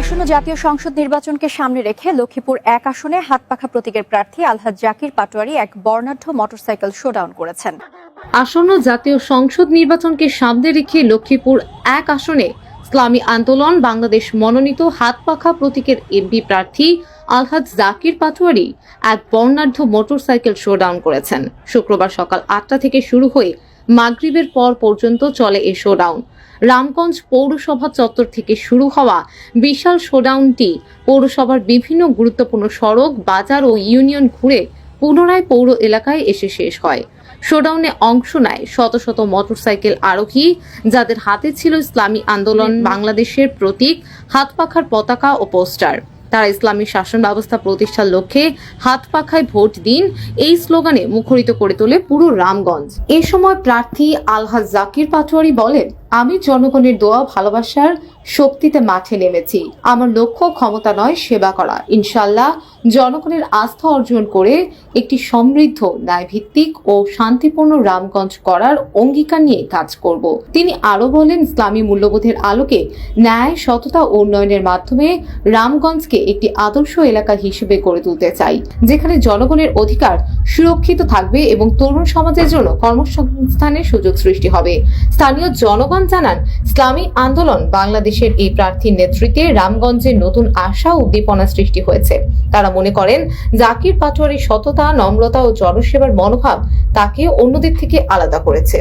আসন্ন জাতীয় সংসদ নির্বাচনকে সামনে রেখে লক্ষ্মীপুর এক আসনে হাতপাখা প্রতীকের প্রার্থী আলহাজ জাকির পাটোয়ারি এক বর্ণাঢ্য মোটরসাইকেল শোডাউন করেছেন। আসন্ন জাতীয় সংসদ নির্বাচনকে সামনে রেখে লক্ষ্মীপুর এক আসনে ইসলামী আন্দোলন, বাংলাদেশ মনোনীত হাতপাখা প্রতীকের এমপি প্রার্থী আলহাজ জাকির পাটোয়ারি এক বর্ণাঢ্য মোটরসাইকেল শোডাউন করেছেন। শুক্রবার সকাল আটটা থেকে শুরু হয়ে মাগরিবের পর পর্যন্ত চলে এ শোডাউন রামগঞ্জ পৌরসভা চত্বর থেকে শুরু হওয়া বিশাল শোডাউনটি পৌরসভার বিভিন্ন গুরুত্বপূর্ণ সড়ক বাজার ও ইউনিয়ন ঘুরে পুনরায় পৌর এলাকায় এসে শেষ হয়। শোডাউনে অংশ নেয় শত শত মোটরসাইকেল আরোহী যাদের হাতে ছিল ইসলামী আন্দোলন বাংলাদেশের প্রতীক হাত পাখার পতাকা ও পোস্টার তারা ইসলামী শাসন ব্যবস্থা প্রতিষ্ঠার লক্ষ্যে হাত পাখায় ভোট দিন, এই স্লোগানে মুখরিত করে তোলে পুরো রামগঞ্জ। এ সময় প্রার্থী আলহাজ জাকির পাটোয়ারি বলেন, আমি জনগণের দোয়া, ভালোবাসার শক্তিতে মাঠে নেমেছি। আমার লক্ষ্য ক্ষমতা নয় সেবা করা। ইনশাল্লাহ জনগণের আস্থা অর্জন করে একটি সমৃদ্ধ, ন্যায়ভিত্তিক ও শান্তিপূর্ণ রামগঞ্জ করার অঙ্গীকার নিয়ে কাজ করব। তিনি আরও বলেন, ইসলামী মূল্যবোধের আলোকে ন্যায়, সততা উন্নয়নের মাধ্যমে রামগঞ্জকে একটি আদর্শ এলাকা হিসেবে গড়ে তুলতে চাই, যেখানে জনগণের অধিকার সুরক্ষিত থাকবে এবং তরুণ সমাজের জন্য কর্মসংস্থানের সুযোগ সৃষ্টি হবে। স্থানীয় জনগণ জানান, ইসলামী আন্দোলন বাংলাদেশের এই প্রার্থীর নেতৃত্বে রামগঞ্জে নতুন আশা উদ্দীপনা সৃষ্টি হয়েছে। তারা মনে করেন, জাকির পাটোয়ারির সততা, নম্রতা ও জনসেবার মনোভাব তাকে অন্যদের থেকে আলাদা করেছে।